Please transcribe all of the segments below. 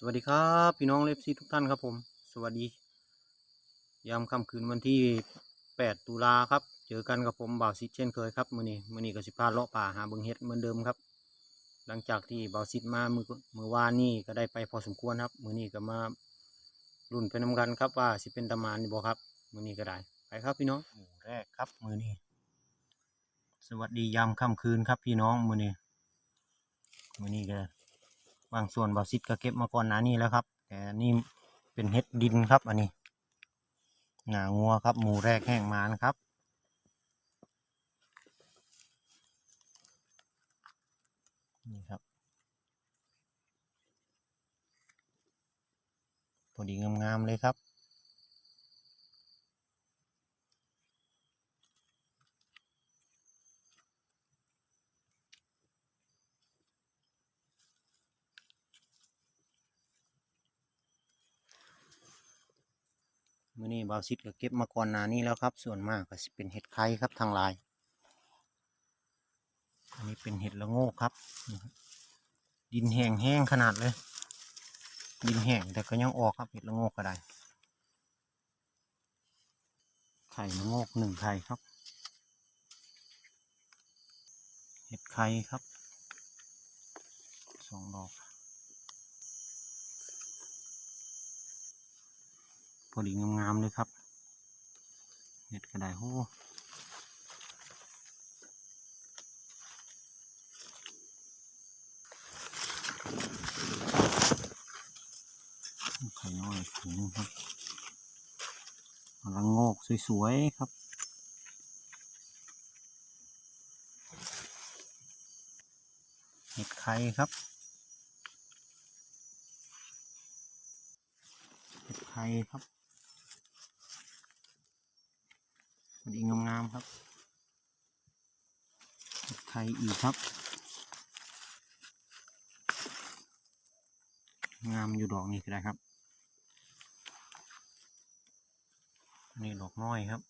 สวัสดีครับพี่น้องเลฟซีทุกท่านครับผม สวัสดี ยามค่ำคืนวันที่ 8 ตุลาครับ เจอกันกับผมบ่าวซิดเช่นเคยครับมือนี้มือนี้ก็สิพาเลาะป่าหาเบิงเห็ดเหมือนเดิมครับ หลังจากที่บ่าวซิดมามือมือวานนี่ก็ได้ไปพอสมควรครับ มือนี้ก็มารุ่นไปนํกันครับว่าสิเป็นตำมานนี่บ่ครับ มือนี้ก็ได้ไปครับพี่น้องหมู่แรกครับ มือนี้สวัสดียามค่ำคืนครับพี่น้องมือนี้มือนี้ก็ บางส่วนบาซิดก็เก็บมาก่อนหน้านี้แล้วครับ แต่นี่เป็นเห็ดดินครับ อันนี้หนางัวครับ หมูแรกแห้งมานะครับนี่ครับพอดีงามๆเลยครับ มื่อนี้บาวซิดก็เก็บมาก่อนหน้านี้แล้วครับ ส่วนมากก็เป็นเห็ดไข่ครับทางลาย อันนี้เป็นเห็ดละโง่ครับ ดินแห้งแห้งขนาดเลย ดินแห้งแต่ก็ยังออกครับเห็ดละโงกก็ได้ ไข่ละโงกหนึ่งไข่ครับ เห็ดไข่ครับสองดอก อดีงามๆเลยครับเห็ดกระไดโหไข่น้อยถุงครับกำลังโงกสวยๆครับเห็ดไข่ครับเห็ดไข่ครับ พ อดีงามๆครับไทยอีกครับ งามอยู่ดอกนี้ก็ได้ครับ นี่ดอกน้อยครับ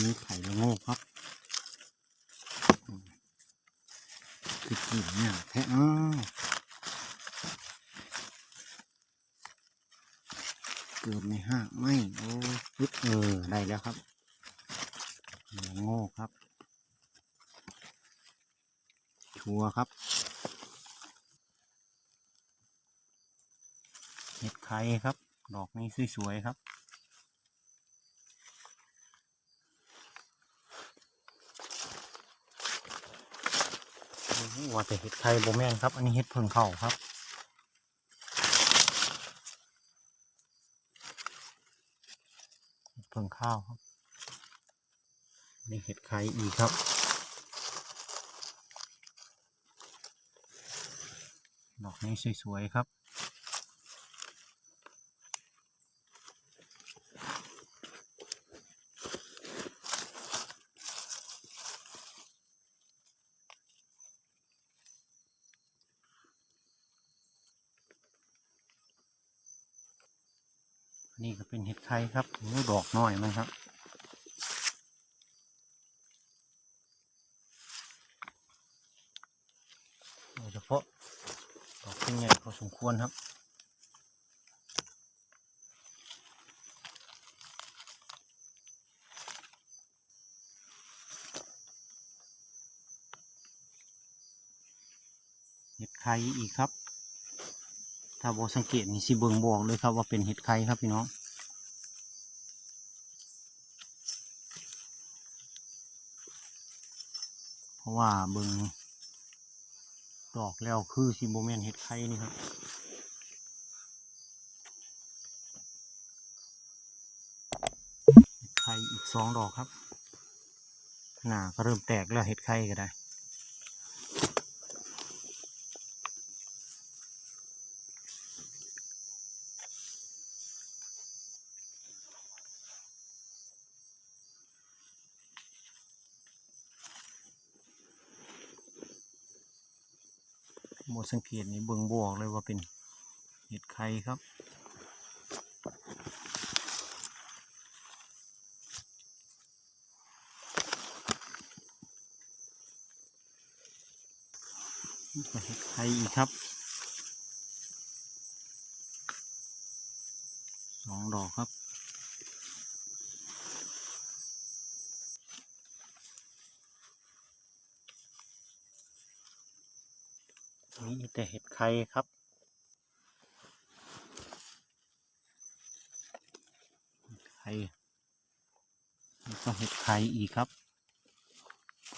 นี่ไข่ละโงกครับ คือกินเนี่ยแท้อ้าวเกิดในห้างไม่โอ้ยึดเออได้แล้วครับโงกครับ ชัวร์ครับเห็ดไข่ครับ ดอกนี้สวยๆครับ โอ้โห ว่าแต่เห็ดไข่โบแมนครับ อันนี้เห็ดเพิ่งเข้าครับเพิ่งข้าวครับนี่เห็ดไข่อีกครับดอกนี้สวยๆครับ นี่ก็เป็นเห็ดไข่ครับนี่ดอกน้อยมั้งครับ โดยเฉพาะดอกที่ใหญ่พอสมควรครับเห็ดไข่อีกครับ ถ้าบอสังเกตนี่สิเบิงบอกเลยครับว่าเป็นเห็ดไข่ครับพี่น้องเพราะว่าเบิงดอกแล้วคือซิโบแมนเห็ดไข่นี่ครับไข่อีกสองดอกครับ หน้าก็เริ่มแตกแล้วเห็ดไข่ก็ได้ บสังเกตนี่เบิ่งบอกเลยว่าเป็นเห็ดไข่ครับเห็ดไข่อีกครับสองดอกครับ มีแต่เห็ดไข่ครับ ไข่แล้วก็เห็ดไข่อีกครับ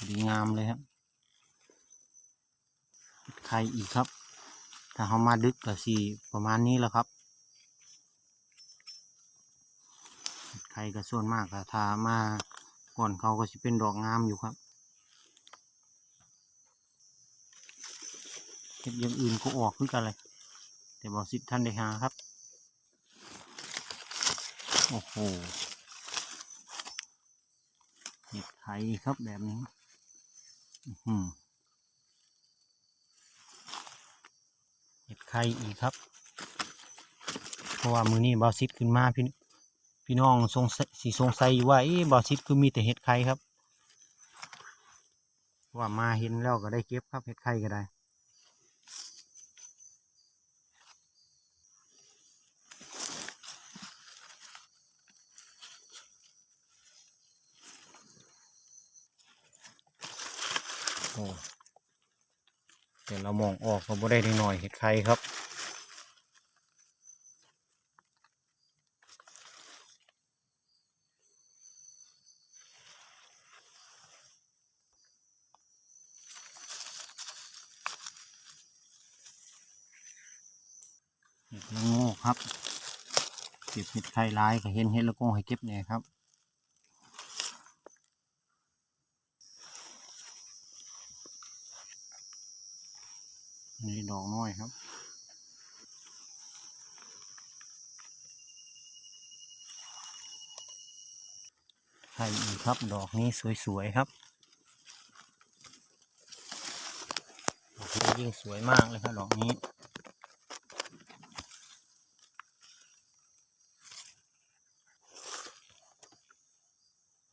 ดีงามเลยครับ เห็ดไข่อีกครับ ถ้าเขามาดึกก็สีประมาณนี้แหล้วครับ เห็ดไข่ก็ส่วนมากก็ถ้ามาก่อนเขาก็จะเป็นดอกงามอยู่ครับ เห็ดอย่างอื่นก็ออกคือกันเลยแต่บอกสิท่านได้หาครับ โอ้โหเห็ดไข่ครับแบบนี้อื้อหือเห็ดไข่อีกครับ เพราะว่ามือนี้บอซิดขึ้นมาพี่พี่น้องสงสัยสีสงสัยว่าเอ๊บอซิดคือมีแต่เห็ดไข่ครับเพราะว่ามาเห็นแล้วก็ได้เก็บครับเห็ดไข่ก็ได้ โอ้แต่เรามองออกก็บ่ได้นิดหน่อยเห็ดไข่ครับเห็ดละโงกครับ เก็บเห็ดไข่ร้ายก็เห็นเห็ดละโงกให้เก็บเนี่ยครับ นี่ดอกน้อยครับไข่อีกครับ ดอกนี้สวยๆครับดอกนี้ยิ่งสวยมากเลยครับ ดอกนี้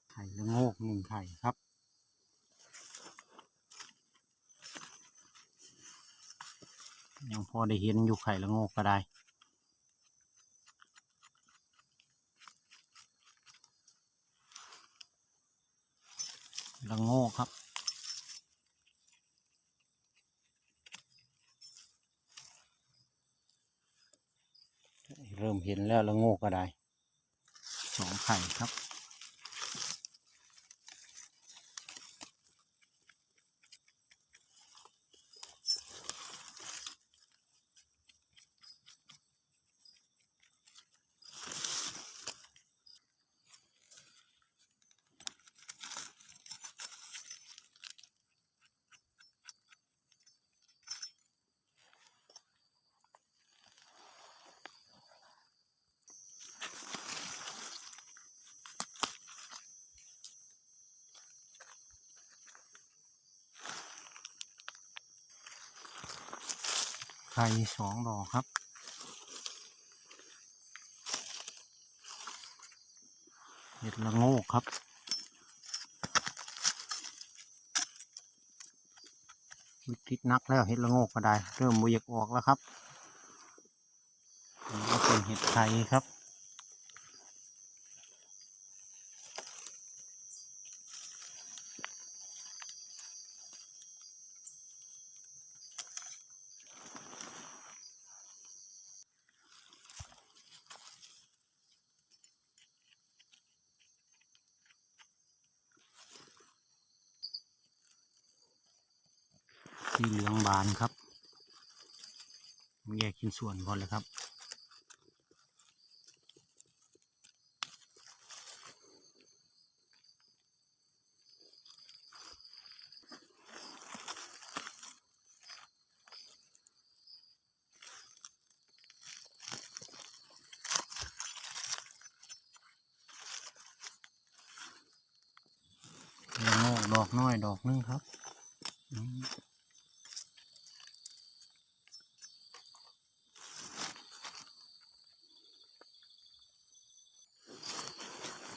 ไข่ละโงกหนึ่งไข่ครับ ยังพอได้เห็นอยู่ไข่ละโงกก็ได้ละโงกครับเริ่มเห็นแล้วละโงกก็ได้สองไข่ครับ ไข่สองดอกครับ เห็ดละโงกครับวิกฤตนักแล้วเห็ดละโงกก็ได้ เริ่มบวยกออกแล้วครับนี่ก็เป็นเห็ดไข่ครับ สีเหลืองบานครับแยกชิ้นส่วนก่อนเลยครับละโงกดอกน้อยดอกหนึงครับ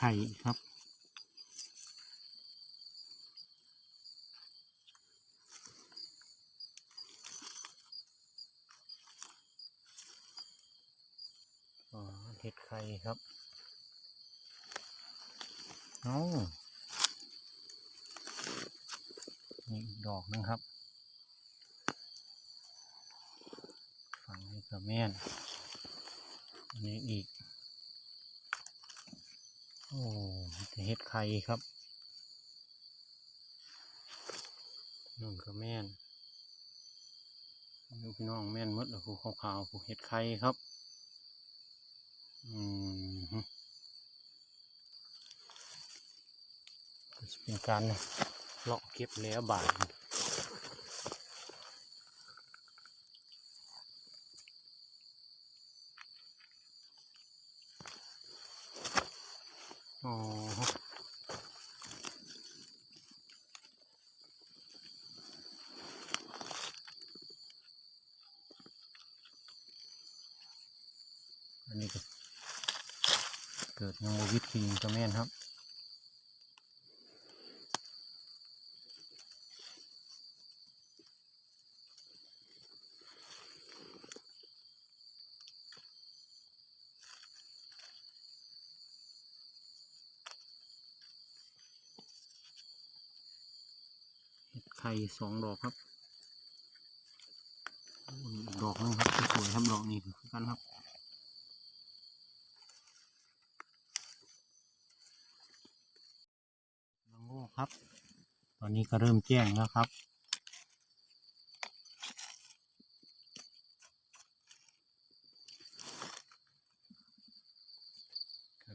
ข่ครับอ๋อเห็ดไข่ครับ เอานี่อีกดอกหนึงครับ ฝั่งนี้ก็แม่นอันนี้อีก โอ้มีแต่เห็ดไข่ครับนู่นก็แม่นลูกพี่น้องแม่นมดเลยผูขาวๆผูเห็ดไข่ครับ อืมฮึจะเป็นการเลาะเก็บแล้วบาท อ๋ออันนี้ก็เกิดยังโมวิดคิงก็แม่นครับ เห็ดไข่สองดอกครับดอกนึงครับสวยครับดอกนี้คือกันครับละโงกครับ ตอนนี้ก็เริ่มแจ้งแล้วครับ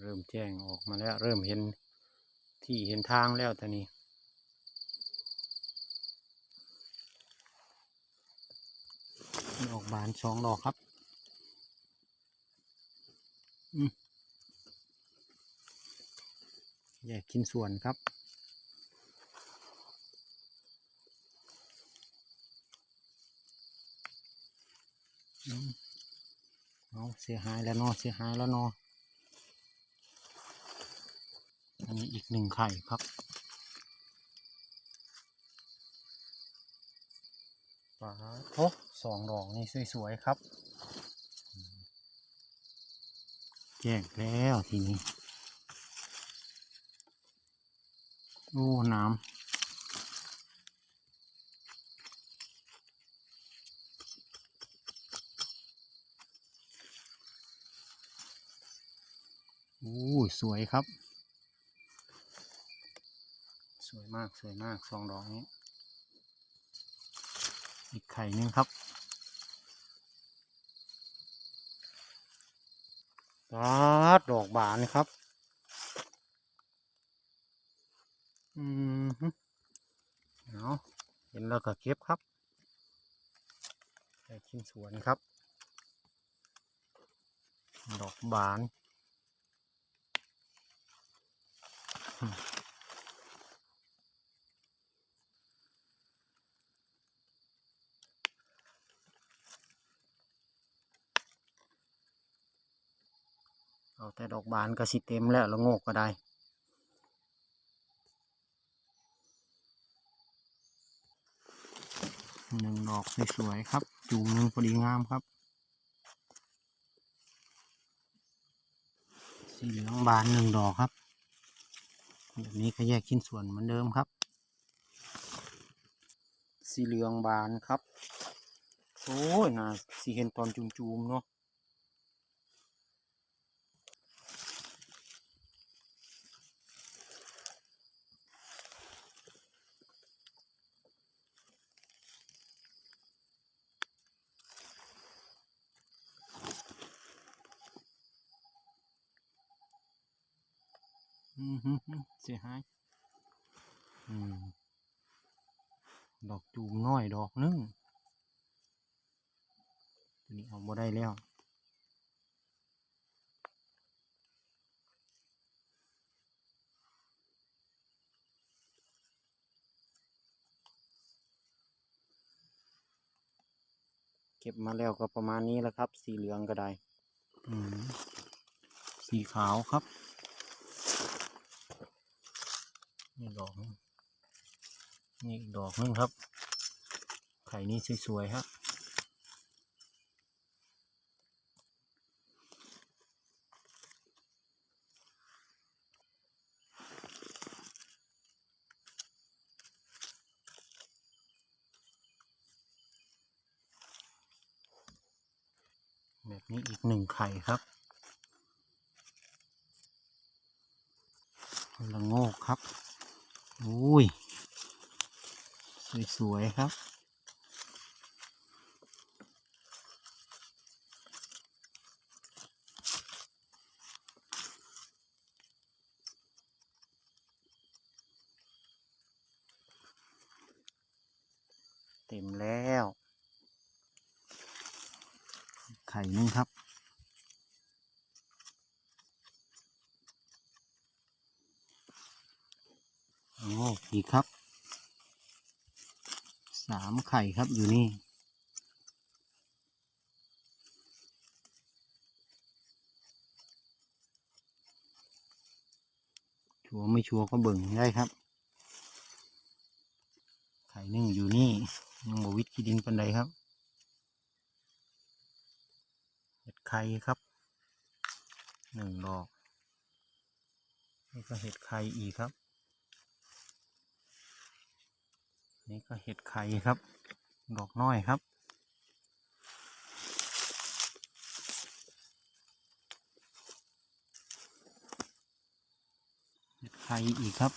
เริ่มแจ้งออกมาแล้ว เริ่มเห็นที่เห็นทางแล้วตอนนี้ มีออกบานสองดอกครับอืมแยกชิ้นส่วนครับ เอาเสียหายแล้วเนอเสียหายแล้วเนออันนี้อีกหนึ่งไข่ครับ ปลาโอ้สองดอกนี่สวยๆครับ แจ้งแล้วทีนี้โอ้น้ำโอ้สวยครับ สวยมากสวยมากสองดอกนี้ อีกไข่หนึงครับปาดดอกบานครับ อืมเอาเห็นแล้วก็เก็บครับได้ชิ้นสวนครับ ดอกบานอืมเอา แต่ดอกบานก็สิเต็มแล้วละโงกก็ได้หนึ่งดอกสวยๆครับ จูงหนึ่งพอดีงามครับ สีเหลืองบานหนึ่งดอกครับแบบนี้ก็แยกชิ้นส่วนเหมือนเดิมครับ สีเหลืองบานครับ โอ้ยน่าสีเห็นตอนจูมๆเนาะ เสียหายอดอกจูมน้อยดอกหนึงตัวนี้เอาบ่ได้แล้วเก็บมาแล้วก็ประมาณนี้แหละครับ สีเหลืองก็ได้ สีขาวครับ นี่ดอกนี่อีกดอกนึงครับ ไข่นี่สวยๆฮะแบบนี้อีกหนึ่งไข่ครับละโงกครับ อุ้ย สวยครับ เต็มแล้ว ไข่นึงครับ โอ้อีกครับ สามไข่ครับอยู่นี่ ชัวร์ไม่ชัวร์ก็เบิ่งได้ครับ ไข่หนึ่งอยู่นี่ยังบวิดขี้ดินปันใดครับเห็ดไข่ครับหนึ่งดอกนี่ก็เห็ดไข่อีกครับ นี่ก็เห็ดไข่ครับ ดอกน้อยครับ เห็ดไข่อีกครับ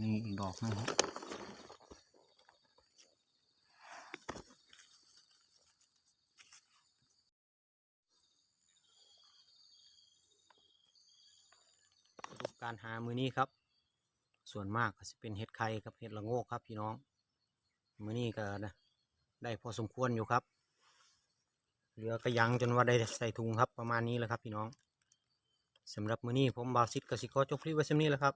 นี่อีกดอกนะครับการหามือนี้ครับ ส่วนมากก็จะเป็นเห็ดไข่กับเห็ดละโงกครับพี่น้องมือนี้ก็นะได้พอสมควรอยู่ครับ เหลือกระยังจนว่าได้ใส่ถุงครับประมาณนี้แหละครับพี่น้องสำหรับมือนี้ผมบาซิตกสิกรจบคลิปไว้เช่นนี้แล้วครับ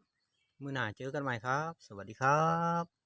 มือหน้าเจอกันใหม่ครับ สวัสดีครับ